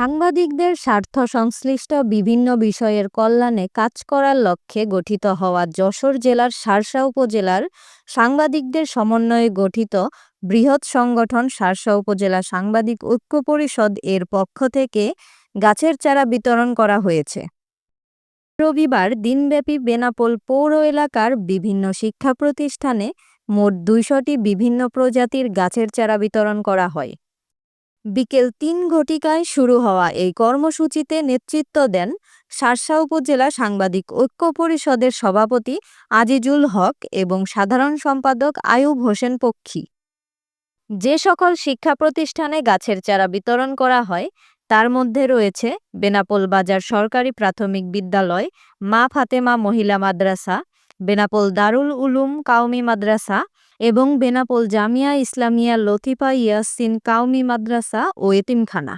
সাংবাদিকদের স্বার্থ সংশ্লিষ্ট বিভিন্ন বিষয়ের কল্যাণে কাজ করার লক্ষ্যে গঠিত হওয়া যশোর জেলার শার্শা উপজেলার সাংবাদিকদের সমন্বয়ে গঠিত বৃহৎ সংগঠন শার্শা উপজেলা সাংবাদিক ঐক্য পরিষদ এর পক্ষ থেকে গাছের চারা বিতরণ করা হয়েছে। রবিবার দিনব্যাপী বেনাপোল পৌর এলাকার বিভিন্ন শিক্ষা প্রতিষ্ঠানে মোট দুইশটি বিভিন্ন প্রজাতির গাছের চারা বিতরণ করা হয়। বিকেল তিন ঘটিকায় শুরু হওয়া এই কর্মসূচিতে নেতৃত্ব দেন শার্শা উপজেলা সাংবাদিক ঐক্য পরিষদের সভাপতি আজিজুল হক এবং সাধারণ সম্পাদক আয়ুব হোসেন পক্ষী। যে সকল শিক্ষা প্রতিষ্ঠানে গাছের চারা বিতরণ করা হয়, তার মধ্যে রয়েছে বেনাপোল বাজার সরকারি প্রাথমিক বিদ্যালয়, মা ফাতেমা মহিলা মাদ্রাসা, বেনাপোল দারুল উলুম কাউমি মাদ্রাসা এবং বেনাপোল জামিয়া ইসলামিয়া লতিফা ইয়াসিন কাউমি মাদ্রাসা ও এতিমখানা।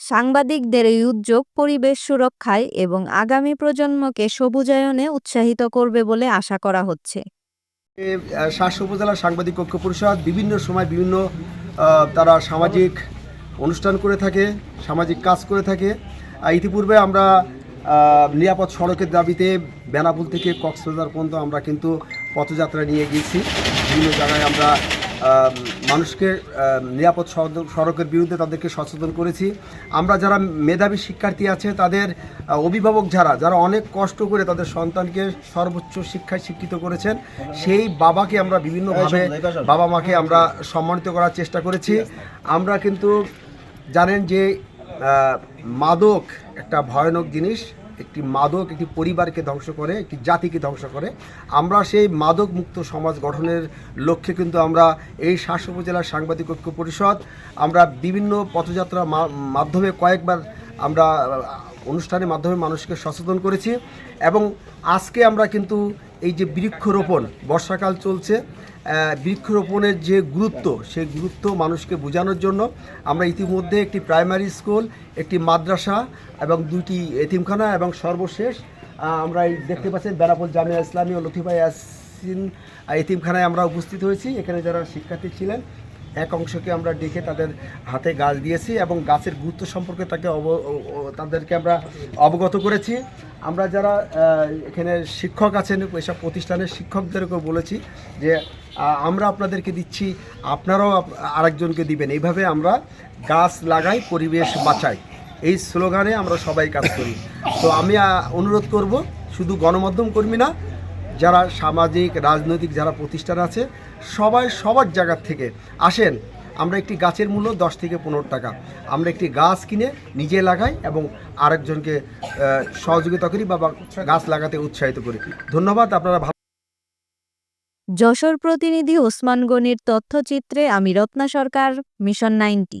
সাংবাদিকদের এই উদ্যোগ পরিবেশ সুরক্ষায় এবং আগামী প্রজন্মকে সবুজায়নে উৎসাহিত করবে বলে আশা করা হচ্ছে। আহ, উপজেলা সাংবাদিক ঐক্য পরিষদ বিভিন্ন সময় বিভিন্ন তারা সামাজিক অনুষ্ঠান করে থাকে সামাজিক কাজ করে থাকে। ইতিপূর্বে আমরা নিরাপদ সড়কের দাবিতে বেনাপুল থেকে কক্সবাজার পর্যন্ত আমরা কিন্তু পথযাত্রা নিয়ে গিয়েছি। বিভিন্ন জায়গায় আমরা মানুষকে নিরাপদ সড়ক- সড়কের বিরুদ্ধে তাদেরকে সচেতন করেছি। আমরা যারা মেধাবী শিক্ষার্থী আছে তাদের অভিভাবক যারা যারা অনেক কষ্ট করে তাদের সন্তানকে সর্বোচ্চ শিক্ষায় শিক্ষিত করেছেন সেই বাবাকে আমরা বিভিন্নভাবে বাবা মাকে আমরা সম্মানিত করার চেষ্টা করেছি। আমরা কিন্তু জানেন যে মাদক একটা ভয়ানক জিনিস, একটি মাদক একটি পরিবারকে ধ্বংস করে, একটি জাতিকে ধ্বংস করে। আমরা সেই মাদক মুক্ত সমাজ গঠনের লক্ষ্যে কিন্তু আমরা এই শাসক উপজেলার সাংবাদিক ঐক্য পরিষদ, আমরা বিভিন্ন পথযাত্রা মাধ্যমে কয়েকবার আমরা অনুষ্ঠানের মাধ্যমে মানুষকে সচেতন করেছি এবং আজকে আমরা কিন্তু এই যে বৃক্ষরোপণ, বর্ষাকাল চলছে বৃক্ষরোপণের যে গুরুত্ব, সেই গুরুত্ব মানুষকে বোঝানোর জন্য আমরা ইতিমধ্যে একটি প্রাইমারি স্কুল, একটি মাদ্রাসা এবং দুইটি এতিমখানা এবং সর্বশেষ আমরা এই দেখতে পাচ্ছেন বেনাপোল জামিয়া ইসলামী ও লতিফা ইয়াসিন এতিমখানায় আমরা উপস্থিত হয়েছি। এখানে যারা শিক্ষার্থী ছিলেন এক অংশকে আমরা ডেকে তাদের হাতে গাছ দিয়েছি এবং গাছের গুরুত্ব সম্পর্কে তাকে অব তাদেরকে আমরা অবগত করেছি। আমরা যারা এখানে শিক্ষক আছেন, এসব প্রতিষ্ঠানের শিক্ষকদেরকেও বলেছি যে আমরা আপনাদেরকে দিচ্ছি, আপনারাও আরেকজনকে দিবেন। এইভাবে আমরা গাছ লাগাই, পরিবেশ বাঁচাই। এই স্লোগানে আমরা সবাই কাজ করি। তো আমি অনুরোধ করব, শুধু গণমাধ্যম কর্মী না যারা সামাজিক, রাজনৈতিক যারা প্রতিষ্ঠান আছে, সবাই সবার জায়গার থেকে আসেন। আমরা একটি গাছের মূল্য দশ থেকে পনেরো টাকা। আমরা একটি গাছ কিনে নিজে লাগাই এবং আরেকজনকে সহযোগিতা করি বা গাছ লাগাতে উৎসাহিত করি। ধন্যবাদ, আপনারা ভালো যশোর প্রতিনিধি ওসমান গনির তথ্যচিত্রে আমি Ratna Sarkar, mission ninety.